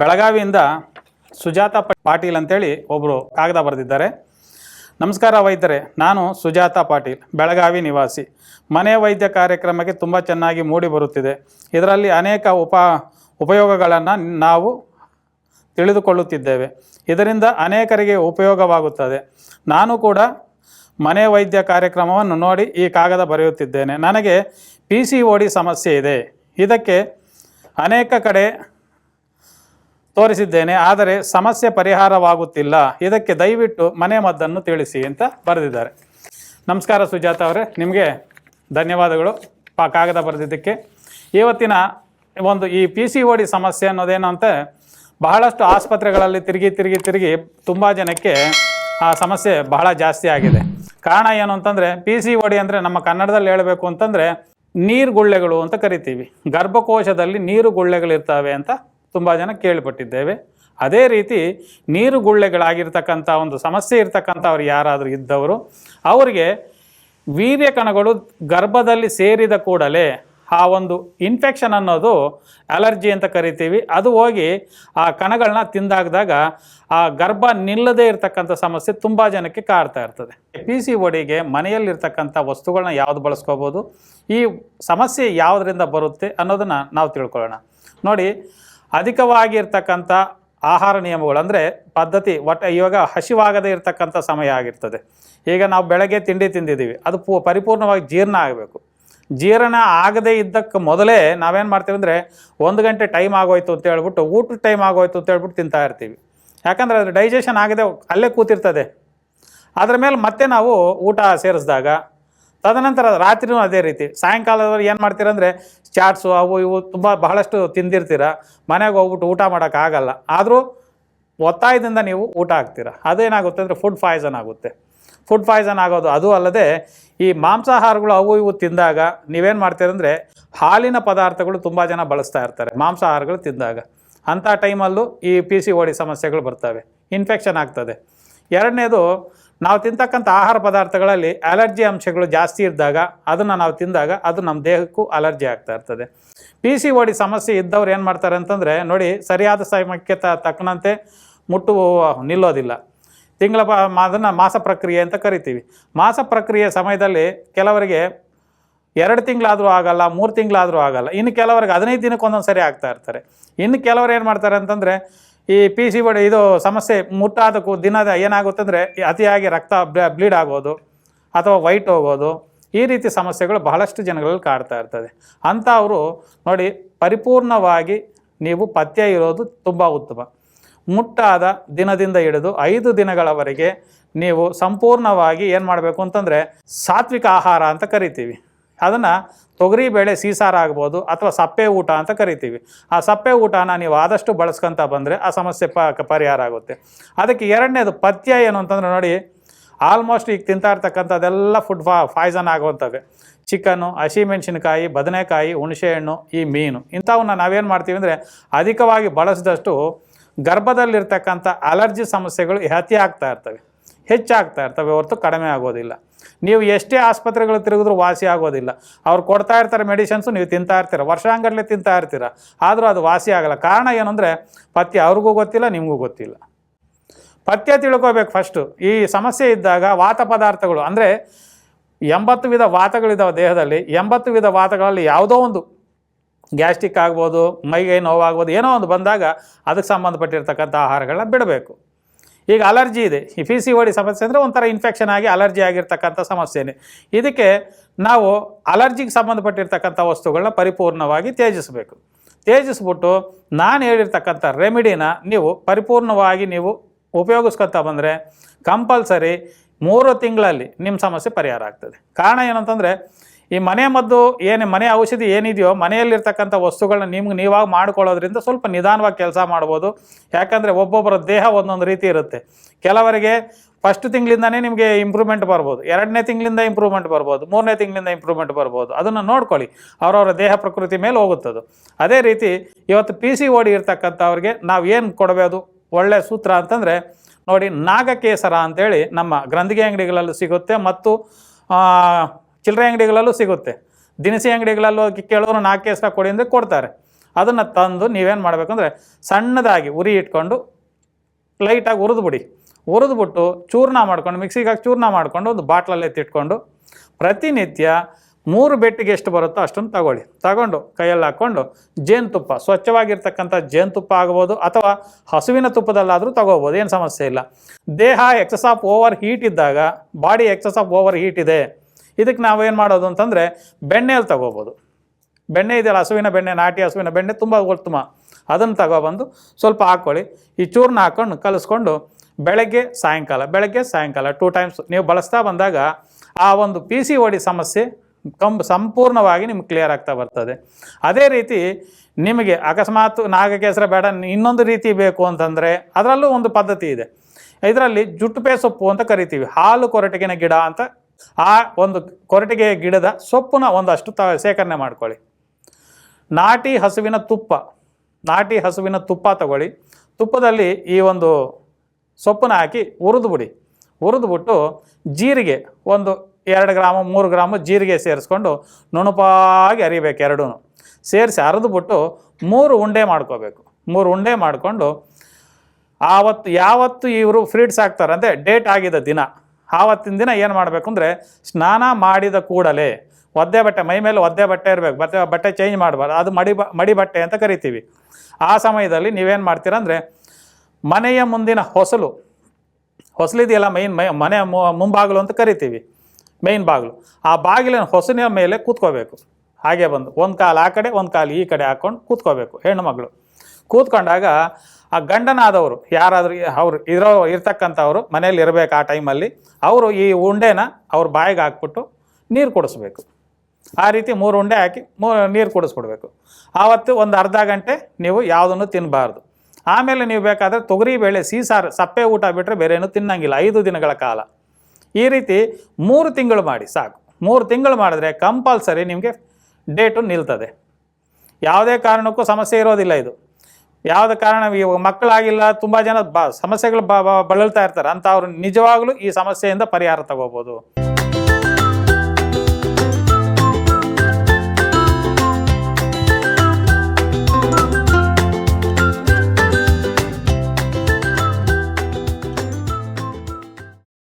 ಬೆಳಗಾವಿಯಿಂದ ಸುಜಾತ ಪಾಟೀಲ್ ಅಂತೇಳಿ ಒಬ್ಬರು ಕಾಗದ ಬರೆದಿದ್ದಾರೆ. ನಮಸ್ಕಾರ ವೈದ್ಯರೇ, ನಾನು ಸುಜಾತ ಪಾಟೀಲ್, ಬೆಳಗಾವಿ ನಿವಾಸಿ. ಮನೆ ವೈದ್ಯ ಕಾರ್ಯಕ್ರಮಕ್ಕೆ ತುಂಬ ಚೆನ್ನಾಗಿ ಮೂಡಿ ಬರುತ್ತಿದೆ. ಇದರಲ್ಲಿ ಅನೇಕ ಉಪ ಉಪಯೋಗಗಳನ್ನು ನಾವು ತಿಳಿದುಕೊಳ್ಳುತ್ತಿದ್ದೇವೆ. ಇದರಿಂದ ಅನೇಕರಿಗೆ ಉಪಯೋಗವಾಗುತ್ತದೆ. ನಾನು ಕೂಡ ಮನೆ ವೈದ್ಯ ಕಾರ್ಯಕ್ರಮವನ್ನು ನೋಡಿ ಈ ಕಾಗದ ಬರೆಯುತ್ತಿದ್ದೇನೆ. ನನಗೆ ಪಿ ಸಿ ಓ ಡಿ ಸಮಸ್ಯೆ ಇದೆ. ಇದಕ್ಕೆ ಅನೇಕ ಕಡೆ ತೋರಿಸಿದ್ದೇನೆ, ಆದರೆ ಸಮಸ್ಯೆ ಪರಿಹಾರವಾಗುತ್ತಿಲ್ಲ. ಇದಕ್ಕೆ ದಯವಿಟ್ಟು ಮನೆ ಮದ್ದನ್ನು ತಿಳಿಸಿ ಅಂತ ಬರೆದಿದ್ದಾರೆ. ನಮಸ್ಕಾರ ಸುಜಾತ ಅವರೇ, ನಿಮಗೆ ಧನ್ಯವಾದಗಳು ಪಾ ಕಾಗದ ಬರೆದಿದ್ದಕ್ಕೆ. ಇವತ್ತಿನ ಒಂದು ಈ ಪಿ ಸಿ ಓ ಡಿ ಸಮಸ್ಯೆ ಅನ್ನೋದೇನು ಅಂತ ಬಹಳಷ್ಟು ಆಸ್ಪತ್ರೆಗಳಲ್ಲಿ ತಿರುಗಿ ತಿರುಗಿ ತಿರುಗಿ ತುಂಬ ಜನಕ್ಕೆ ಆ ಸಮಸ್ಯೆ ಬಹಳ ಜಾಸ್ತಿ ಆಗಿದೆ. ಕಾರಣ ಏನು ಅಂತಂದರೆ ಪಿ ಸಿ ಓ ಡಿ ಅಂದರೆ ನಮ್ಮ ಕನ್ನಡದಲ್ಲಿ ಹೇಳಬೇಕು ಅಂತಂದರೆ, ನೀರುಗುಳ್ಳೆಗಳು ಅಂತ ಕರಿತೀವಿ. ಗರ್ಭಕೋಶದಲ್ಲಿ ನೀರು ಗುಳ್ಳೆಗಳಿರ್ತವೆ ಅಂತ ತುಂಬ ಜನ ಕೇಳಿಪಟ್ಟಿದ್ದೇವೆ. ಅದೇ ರೀತಿ ನೀರು ಗುಳ್ಳೆಗಳಾಗಿರ್ತಕ್ಕಂಥ ಒಂದು ಸಮಸ್ಯೆ ಇರ್ತಕ್ಕಂಥವ್ರು ಯಾರಾದರೂ ಇದ್ದವರು, ಅವರಿಗೆ ವೀರ್ಯ ಕಣಗಳು ಗರ್ಭದಲ್ಲಿ ಸೇರಿದ ಕೂಡಲೇ ಆ ಒಂದು ಇನ್ಫೆಕ್ಷನ್ ಅನ್ನೋದು ಅಲರ್ಜಿ ಅಂತ ಕರಿತೀವಿ. ಅದು ಹೋಗಿ ಆ ಕಣಗಳನ್ನ ತಿಂದಾಗದಾಗ ಆ ಗರ್ಭ ನಿಲ್ಲದೇ ಇರತಕ್ಕಂಥ ಸಮಸ್ಯೆ ತುಂಬ ಜನಕ್ಕೆ ಕಾಡ್ತಾ ಇರ್ತದೆ. ಪಿ ಸಿ ಒಡಿಗೆ ಮನೆಯಲ್ಲಿರ್ತಕ್ಕಂಥ ವಸ್ತುಗಳನ್ನ ಯಾವ್ದು ಬಳಸ್ಕೋಬೋದು, ಈ ಸಮಸ್ಯೆ ಯಾವುದರಿಂದ ಬರುತ್ತೆ ಅನ್ನೋದನ್ನು ನಾವು ತಿಳ್ಕೊಳ್ಳೋಣ. ನೋಡಿ ಅಧಿಕವಾಗಿರ್ತಕ್ಕಂಥ ಆಹಾರ ನಿಯಮಗಳು ಅಂದರೆ ಪದ್ಧತಿ ಒಟ್ಟು ಇವಾಗ ಹಸಿವಾಗದೇ ಇರತಕ್ಕಂಥ ಸಮಯ ಆಗಿರ್ತದೆ. ಈಗ ನಾವು ಬೆಳಗ್ಗೆ ತಿಂಡಿ ತಿಂದಿದ್ದೀವಿ. ಅದು ಪೂ ಪರಿಪೂರ್ಣವಾಗಿ ಜೀರ್ಣ ಆಗಬೇಕು. ಜೀರ್ಣ ಆಗದೇ ಇದ್ದಕ್ಕೆ ಮೊದಲೇ ನಾವೇನು ಮಾಡ್ತೀವಿ ಅಂದರೆ ಒಂದು ಗಂಟೆ ಟೈಮ್ ಆಗೋಯ್ತು ಅಂತ ಹೇಳ್ಬಿಟ್ಟು ಊಟದ ಟೈಮ್ ಆಗೋಯ್ತು ಅಂತ ಹೇಳ್ಬಿಟ್ಟು ತಿಂತಾ ಇರ್ತೀವಿ. ಯಾಕಂದರೆ ಅದು ಡೈಜೆಷನ್ ಆಗದೆ ಅಲ್ಲೇ ಕೂತಿರ್ತದೆ. ಅದರ ಮೇಲೆ ಮತ್ತೆ ನಾವು ಊಟ ಸೇರಿಸಿದಾಗ ತದನಂತರ ರಾತ್ರಿನೂ ಅದೇ ರೀತಿ. ಸಾಯಂಕಾಲದವ್ರು ಏನು ಮಾಡ್ತೀರಂದರೆ ಚಾಟ್ಸು ಅವು ಇವು ತುಂಬ ಬಹಳಷ್ಟು ತಿಂದಿರ್ತೀರ. ಮನೆಗೆ ಹೋಗ್ಬಿಟ್ಟು ಊಟ ಮಾಡೋಕ್ಕಾಗಲ್ಲ ಆದರೂ ಒತ್ತಾಯದಿಂದ ನೀವು ಊಟ ಹಾಕ್ತೀರ. ಅದೇನಾಗುತ್ತೆ ಅಂದರೆ ಫುಡ್ ಪಾಯ್ಸನ್ ಆಗುತ್ತೆ. ಫುಡ್ ಪಾಯ್ಸನ್ ಆಗೋದು ಅದು ಅಲ್ಲದೆ ಈ ಮಾಂಸಾಹಾರಗಳು ಅವು ಇವು ತಿಂದಾಗ ನೀವೇನು ಮಾಡ್ತೀರಂದರೆ ಹಾಲಿನ ಪದಾರ್ಥಗಳು ತುಂಬ ಜನ ಬಳಸ್ತಾ ಇರ್ತಾರೆ ಮಾಂಸಾಹಾರಗಳು ತಿಂದಾಗ. ಅಂಥ ಟೈಮಲ್ಲೂ ಈ ಪಿ ಸಿ ಓಡಿ ಸಮಸ್ಯೆಗಳು ಬರ್ತವೆ. ಇನ್ಫೆಕ್ಷನ್ ಆಗ್ತದೆ. ಎರಡನೇದು ನಾವು ತಿಂತಕ್ಕಂಥ ಆಹಾರ ಪದಾರ್ಥಗಳಲ್ಲಿ ಅಲರ್ಜಿ ಅಂಶಗಳು ಜಾಸ್ತಿ ಇದ್ದಾಗ ಅದನ್ನು ನಾವು ತಿಂದಾಗ ಅದು ನಮ್ಮ ದೇಹಕ್ಕೂ ಅಲರ್ಜಿ ಆಗ್ತಾ ಇರ್ತದೆ. ಪಿ ಸಿ ಓಡಿ ಸಮಸ್ಯೆ ಇದ್ದವ್ರು ಏನು ಮಾಡ್ತಾರೆ ಅಂತಂದರೆ, ನೋಡಿ ಸರಿಯಾದ ಸಮಯಕ್ಕೆ ತಕ್ಕನಂತೆ ಮುಟ್ಟು ನಿಲ್ಲೋದಿಲ್ಲ. ತಿಂಗಳ ಪ ಅದನ್ನು ಮಾಸ ಪ್ರಕ್ರಿಯೆ ಅಂತ ಕರಿತೀವಿ. ಮಾಸ ಪ್ರಕ್ರಿಯೆ ಸಮಯದಲ್ಲಿ ಕೆಲವರಿಗೆ ಎರಡು ತಿಂಗಳಾದರೂ ಆಗಲ್ಲ, ಮೂರು ತಿಂಗಳಾದರೂ ಆಗಲ್ಲ. ಇನ್ನು ಕೆಲವರಿಗೆ ಹದಿನೈದು ದಿನಕ್ಕೆ ಒಂದೊಂದು ಸರಿ ಆಗ್ತಾ ಇರ್ತಾರೆ. ಇನ್ನು ಕೆಲವರು ಏನು ಮಾಡ್ತಾರೆ ಅಂತಂದರೆ ಈ ಪಿ ಸಿ ಬಡಿ ಇದು ಸಮಸ್ಯೆ ಮುಟ್ಟಾದ ಕು ದಿನದ ಏನಾಗುತ್ತೆ ಅಂದರೆ ಅತಿಯಾಗಿ ರಕ್ತ ಬ್ಲೀಡ್ ಆಗೋದು ಅಥವಾ ವೈಟ್ ಹೋಗೋದು. ಈ ರೀತಿ ಸಮಸ್ಯೆಗಳು ಬಹಳಷ್ಟು ಜನಗಳಲ್ಲಿ ಕಾಡ್ತಾ ಇರ್ತದೆ. ಅಂಥವರು ನೋಡಿ ಪರಿಪೂರ್ಣವಾಗಿ ನೀವು ಪಥ್ಯ ಇರೋದು ತುಂಬ ಉತ್ತಮ. ಮುಟ್ಟಾದ ದಿನದಿಂದ ಹಿಡಿದು ಐದು ದಿನಗಳವರೆಗೆ ನೀವು ಸಂಪೂರ್ಣವಾಗಿ ಏನು ಮಾಡಬೇಕು ಅಂತಂದರೆ ಸಾತ್ವಿಕ ಆಹಾರ ಅಂತ ಕರಿತೀವಿ. ಅದನ್ನು ತೊಗರಿ ಬೇಳೆ ಸೀಸಾರ ಆಗ್ಬೋದು ಅಥವಾ ಸಪ್ಪೆ ಊಟ ಅಂತ ಕರಿತೀವಿ. ಆ ಸಪ್ಪೆ ಊಟನ ನೀವು ಆದಷ್ಟು ಬಳಸ್ಕೊಂತ ಬಂದರೆ ಆ ಸಮಸ್ಯೆ ಪ ಪರಿಹಾರ ಆಗುತ್ತೆ. ಅದಕ್ಕೆ ಎರಡನೇದು ಪಥ್ಯ ಏನು ಅಂತಂದ್ರೆ ನೋಡಿ, ಆಲ್ಮೋಸ್ಟ್ ಈಗ ತಿಂತಾ ಇರ್ತಕ್ಕಂಥದ್ದೆಲ್ಲ ಫುಡ್ ಫಾ ಪಾಯ್ಸನ್ ಆಗುವಂಥವೆ. ಚಿಕನ್ನು ಹಸಿಮೆಣಸಿನಕಾಯಿ ಬದನೆಕಾಯಿ, ಹುಣಸೆಹಣ್ಣು, ಈ ಮೀನು ಇಂಥವನ್ನ ನಾವೇನು ಮಾಡ್ತೀವಿ ಅಂದರೆ ಅಧಿಕವಾಗಿ ಬಳಸಿದಷ್ಟು ಗರ್ಭದಲ್ಲಿರ್ತಕ್ಕಂಥ ಅಲರ್ಜಿ ಸಮಸ್ಯೆಗಳು ಅತಿ ಆಗ್ತಾ ಇರ್ತವೆ. ಹೆಚ್ಚಾಗ್ತಾ ಇರ್ತವೆ ಹೊರತು ಕಡಿಮೆ ಆಗೋದಿಲ್ಲ. ನೀವು ಎಷ್ಟೇ ಆಸ್ಪತ್ರೆಗಳು ತಿರುಗಿದ್ರೂ ವಾಸಿ ಆಗೋದಿಲ್ಲ. ಅವ್ರು ಕೊಡ್ತಾ ಇರ್ತಾರೆ ಮೆಡಿಸಿನ್ಸು ನೀವು ತಿಂತಾ ಇರ್ತೀರ. ವರ್ಷಾಂಗಟ್ಲೆ ತಿಂತಾ ಇರ್ತೀರ. ಆದರೂ ಅದು ವಾಸಿ ಆಗಲ್ಲ. ಕಾರಣ ಏನು ಅಂದರೆ ಪಥ್ಯ ಅವ್ರಿಗೂ ಗೊತ್ತಿಲ್ಲ, ನಿಮಗೂ ಗೊತ್ತಿಲ್ಲ. ಪಥ್ಯ ತಿಳ್ಕೋಬೇಕು ಫಸ್ಟು ಈ ಸಮಸ್ಯೆ ಇದ್ದಾಗ ವಾತ ಪದಾರ್ಥಗಳು, ಅಂದರೆ ಎಂಬತ್ತು ವಿಧ ವಾತಗಳಿದ್ದಾವೆ ದೇಹದಲ್ಲಿ. ಎಂಬತ್ತು ವಿಧ ವಾತಗಳಲ್ಲಿ ಯಾವುದೋ ಒಂದು ಗ್ಯಾಸ್ಟ್ರಿಕ್ ಆಗ್ಬೋದು, ಮೈಗೈ ನೋವಾಗ್ಬೋದು, ಏನೋ ಒಂದು ಬಂದಾಗ ಅದಕ್ಕೆ ಸಂಬಂಧಪಟ್ಟಿರ್ತಕ್ಕಂಥ ಆಹಾರಗಳನ್ನ ಬಿಡಬೇಕು. ಈಗ ಅಲರ್ಜಿ ಇದೆ. ಈ ಪಿ ಸಿ ಓಡಿ ಸಮಸ್ಯೆ ಅಂದರೆ ಒಂಥರ ಇನ್ಫೆಕ್ಷನ್ ಆಗಿ ಅಲರ್ಜಿ ಆಗಿರ್ತಕ್ಕಂಥ ಸಮಸ್ಯೆನೇ. ಇದಕ್ಕೆ ನಾವು ಅಲರ್ಜಿಗೆ ಸಂಬಂಧಪಟ್ಟಿರ್ತಕ್ಕಂಥ ವಸ್ತುಗಳನ್ನ ಪರಿಪೂರ್ಣವಾಗಿ ತ್ಯಜಿಸಬೇಕು. ತ್ಯಜಿಸ್ಬಿಟ್ಟು ನಾನು ಹೇಳಿರ್ತಕ್ಕಂಥ ರೆಮಿಡಿನ ನೀವು ಪರಿಪೂರ್ಣವಾಗಿ ನೀವು ಉಪಯೋಗಿಸ್ಕೊತ ಬಂದರೆ ಕಂಪಲ್ಸರಿ ಮೂರು ತಿಂಗಳಲ್ಲಿ ನಿಮ್ಮ ಸಮಸ್ಯೆ ಪರಿಹಾರ ಆಗ್ತದೆ. ಕಾರಣ ಏನಂತಂದರೆ ಈ ಮನೆ ಮದ್ದು ಏನು ಮನೆ ಔಷಧಿ ಏನಿದೆಯೋ ಮನೆಯಲ್ಲಿರ್ತಕ್ಕಂಥ ವಸ್ತುಗಳನ್ನ ನಿಮ್ಗೆ ನೀವಾಗಿ ಮಾಡ್ಕೊಳ್ಳೋದ್ರಿಂದ ಸ್ವಲ್ಪ ನಿಧಾನವಾಗಿ ಕೆಲಸ ಮಾಡ್ಬೋದು. ಯಾಕಂದರೆ ಒಬ್ಬೊಬ್ಬರ ದೇಹ ಒಂದೊಂದು ರೀತಿ ಇರುತ್ತೆ. ಕೆಲವರಿಗೆ ಫಸ್ಟ್ ತಿಂಗಳಿಂದನೇ ನಿಮಗೆ ಇಂಪ್ರೂವ್ಮೆಂಟ್ ಬರ್ಬೋದು. ಎರಡನೇ ತಿಂಗಳಿಂದ ಇಂಪ್ರೂವ್ಮೆಂಟ್ ಬರ್ಬೋದು. ಮೂರನೇ ತಿಂಗಳಿಂದ ಇಂಪ್ರೂವ್ಮೆಂಟ್ ಬರ್ಬೋದು. ಅದನ್ನು ನೋಡ್ಕೊಳ್ಳಿ. ಅವರವರ ದೇಹ ಪ್ರಕೃತಿ ಮೇಲೆ ಹೋಗುತ್ತದು. ಅದೇ ರೀತಿ ಇವತ್ತು ಪಿ ಸಿ ಓಡಿ ಇರ್ತಕ್ಕಂಥವ್ರಿಗೆ ನಾವು ಏನು ಕೊಡಬೇಕು ಒಳ್ಳೆಯ ಸೂತ್ರ ಅಂತಂದರೆ ನೋಡಿ ನಾಗಕೇಸರ ಅಂತೇಳಿ ನಮ್ಮ ಗ್ರಂಥಿಗೆ ಅಂಗಡಿಗಳಲ್ಲಿ ಸಿಗುತ್ತೆ ಮತ್ತು ಚಿಲ್ಲರೆ ಅಂಗಡಿಗಳಲ್ಲೂ ಸಿಗುತ್ತೆ. ದಿನಸಿ ಅಂಗಡಿಗಳಲ್ಲೂ ಕೇಳಿದ್ರು ನಾಲ್ಕು ಕೇಸರ ಕೊಡಿ ಅಂದರೆ ಕೊಡ್ತಾರೆ. ಅದನ್ನು ತಂದು ನೀವೇನು ಮಾಡಬೇಕಂದ್ರೆ ಸಣ್ಣದಾಗಿ ಉರಿ ಇಟ್ಕೊಂಡು ಲೈಟಾಗಿ ಹುರಿದ್ಬಿಡಿ. ಹುರಿದ್ಬಿಟ್ಟು ಚೂರ್ಣ ಮಾಡ್ಕೊಂಡು ಮಿಕ್ಸಿಗೆ ಹಾಕಿ ಚೂರ್ಣ ಮಾಡ್ಕೊಂಡು ಒಂದು ಬಾಟ್ಲಲ್ಲಿ ಎತ್ತಿಟ್ಕೊಂಡು ಪ್ರತಿನಿತ್ಯ ಮೂರು ಬೆಟ್ಟಿಗೆ ಎಷ್ಟು ಬರುತ್ತೋ ಅಷ್ಟನ್ನು ತಗೊಳ್ಳಿ. ತಗೊಂಡು ಕೈಯಲ್ಲಿ ಹಾಕ್ಕೊಂಡು ಜೇನುತುಪ್ಪ, ಸ್ವಚ್ಛವಾಗಿರ್ತಕ್ಕಂಥ ಜೇನುತುಪ್ಪ ಆಗ್ಬೋದು ಅಥವಾ ಹಸುವಿನ ತುಪ್ಪದಲ್ಲಾದರೂ ತಗೋಬೋದು, ಏನು ಸಮಸ್ಯೆ ಇಲ್ಲ. ದೇಹ ಎಕ್ಸಸ್ ಆಫ್ ಓವರ್ ಹೀಟ್ ಇದ್ದಾಗ body excess of over heat ಇದೆ. ಇದಕ್ಕೆ ನಾವೇನು ಮಾಡೋದು ಅಂತಂದರೆ ಬೆಣ್ಣೆಯಲ್ಲಿ ತಗೋಬೋದು. ಬೆಣ್ಣೆ ಇದೆಯಲ್ಲ, ಹಸುವಿನ ಬೆಣ್ಣೆ, ನಾಟಿ ಹಸುವಿನ ಬೆಣ್ಣೆ ತುಂಬ ಉತ್ತಮ. ಅದನ್ನು ತಗೊಬಂದು ಸ್ವಲ್ಪ ಹಾಕ್ಕೊಳ್ಳಿ ಈ ಚೂರ್ನ ಹಾಕ್ಕೊಂಡು ಕಲಿಸ್ಕೊಂಡು ಬೆಳಗ್ಗೆ, ಸಾಯಂಕಾಲ ಬೆಳಗ್ಗೆ, ಸಾಯಂಕಾಲ ಟೂ ಟೈಮ್ಸ್ ನೀವು ಬಳಸ್ತಾ ಬಂದಾಗ ಆ ಒಂದು ಪಿ ಸಿ ಓಡಿ ಸಮಸ್ಯೆ ಕಂಬ್, ಸಂಪೂರ್ಣವಾಗಿ ನಿಮ್ಗೆ ಕ್ಲಿಯರ್ ಆಗ್ತಾ ಬರ್ತದೆ. ಅದೇ ರೀತಿ ನಿಮಗೆ ಅಕಸ್ಮಾತ್ ನಾಗಕೇಸರ ಬೇಡ, ಇನ್ನೊಂದು ರೀತಿ ಬೇಕು ಅಂತಂದರೆ ಅದರಲ್ಲೂ ಒಂದು ಪದ್ಧತಿ ಇದೆ. ಇದರಲ್ಲಿ ಜುಟ್ಟುಪೇ ಸೊಪ್ಪು ಅಂತ ಕರಿತೀವಿ. ಹಾಲು ಕೊರಟಗಿನ ಗಿಡ ಅಂತ ಆ ಒಂದು ಕೊರಟಿಗೆ ಗಿಡದ ಸೊಪ್ಪನ್ನ ಒಂದಷ್ಟು ತ ಸೇಕರಣೆ ಮಾಡ್ಕೊಳ್ಳಿ. ನಾಟಿ ಹಸುವಿನ ತುಪ್ಪ, ನಾಟಿ ಹಸುವಿನ ತುಪ್ಪ ತಗೊಳ್ಳಿ. ತುಪ್ಪದಲ್ಲಿ ಈ ಒಂದು ಸೊಪ್ಪನ್ನ ಹಾಕಿ ಹುರಿದ್ಬಿಡಿ ಹುರಿದ್ಬಿಟ್ಟು ಜೀರಿಗೆ ಒಂದು ಎರಡು ಗ್ರಾಮು, ಮೂರು ಗ್ರಾಮು ಜೀರಿಗೆ ಸೇರಿಸ್ಕೊಂಡು ನುಣುಪಾಗಿ ಅರಿಬೇಕು ಎರಡೂ ಸೇರಿಸಿ ಅರೆದ್ಬಿಟ್ಟು ಮೂರು ಉಂಡೆ ಮಾಡ್ಕೋಬೇಕು. ಮೂರು ಉಂಡೆ ಮಾಡಿಕೊಂಡು ಆವತ್ತು, ಯಾವತ್ತು ಇವರು ಫ್ರೀಡ್ಸ್ ಹಾಕ್ತಾರೆ ಅಂದರೆ ಡೇಟ್ ಆಗಿದ್ದ ದಿನ. ಆವತ್ತಿನ ದಿನ ಏನು ಮಾಡಬೇಕು ಅಂದರೆ ಸ್ನಾನ ಮಾಡಿದ ಕೂಡಲೇ ಒದ್ದೆ ಬಟ್ಟೆ, ಮೈ ಮೇಲೆ ಒದ್ದೆ ಬಟ್ಟೆ ಇರಬೇಕು ಬಟ್ಟೆ ಬಟ್ಟೆ ಚೇಂಜ್ ಮಾಡಬಾರ್ದು, ಅದು ಮಡಿ ಮಡಿ ಬಟ್ಟೆ ಅಂತ ಕರಿತೀವಿ. ಆ ಸಮಯದಲ್ಲಿ ನೀವೇನು ಮಾಡ್ತೀರ ಅಂದರೆ ಮನೆಯ ಮುಂದಿನ ಹೊಸಲು, ಹೊಸಲಿದೆಯಲ್ಲ ಮೈನ್ ಮೈ, ಮನೆ ಮುಂಬಾಗಿಲು ಅಂತ ಕರಿತೀವಿ ಮೈನ್ ಬಾಗಿಲು. ಆ ಬಾಗಿಲಿನ ಹೊಸಲಿನ ಮೇಲೆ ಕೂತ್ಕೋಬೇಕು. ಹಾಗೆ ಬಂದು, ಒಂದು ಕಾಲು ಆ ಕಡೆ, ಒಂದು ಕಾಲು ಈ ಕಡೆ ಹಾಕ್ಕೊಂಡು ಕೂತ್ಕೋಬೇಕು, ಹೆಣ್ಣು ಮಗಳು. ಕೂತ್ಕೊಂಡಾಗ ಆ ಗಂಡನಾದವರು, ಯಾರಾದರೂ ಅವ್ರು ಇರೋ ಇರ್ತಕ್ಕಂಥವ್ರು ಮನೇಲಿ ಇರಬೇಕು ಆ ಟೈಮಲ್ಲಿ ಅವರು ಈ ಉಂಡೆನ ಅವ್ರ ಬಾಯಿಗೆ ಹಾಕ್ಬಿಟ್ಟು ನೀರು ಕುಡಿಸ್ಬೇಕು. ಆ ರೀತಿ ಮೂರು ಉಂಡೆ ಹಾಕಿ ಮೂ ನೀರು ಕುಡಿಸ್ಬಿಡ್ಬೇಕು ಆವತ್ತು ಒಂದು ಅರ್ಧ ಗಂಟೆ ನೀವು ಯಾವುದನ್ನು ತಿನ್ನಬಾರ್ದು ಆಮೇಲೆ ನೀವು ಬೇಕಾದರೆ ತೊಗರಿ ಬೇಳೆ, ಸೀಸಾರು, ಸಪ್ಪೆ ಊಟ ಬಿಟ್ಟರೆ ಬೇರೆ ಏನು ತಿನ್ನಂಗಿಲ್ಲ, ಐದು ದಿನಗಳ ಕಾಲ. ಈ ರೀತಿ ಮೂರು ತಿಂಗಳು ಮಾಡಿ ಸಾಕು. ಮೂರು ತಿಂಗಳು ಮಾಡಿದ್ರೆ ಕಂಪಲ್ಸರಿ ನಿಮಗೆ ಡೇಟು ನಿಲ್ತದೆ. ಯಾವುದೇ ಕಾರಣಕ್ಕೂ ಸಮಸ್ಯೆ ಇರೋದಿಲ್ಲ ಇದು. ಯಾವುದೇ ಕಾರಣ? ಮಕ್ಕಳಾಗಿಲ್ಲ, ತುಂಬಾ ಜನ ಬ, ಸಮಸ್ಯೆಗಳು ಬಳಲ್ತಾ ಇರ್ತಾರೆ. ಅಂತ ಅವ್ರು ನಿಜವಾಗ್ಲೂ ಈ ಸಮಸ್ಯೆಯಿಂದ ಪರಿಹಾರ ತಗೋಬೋದು.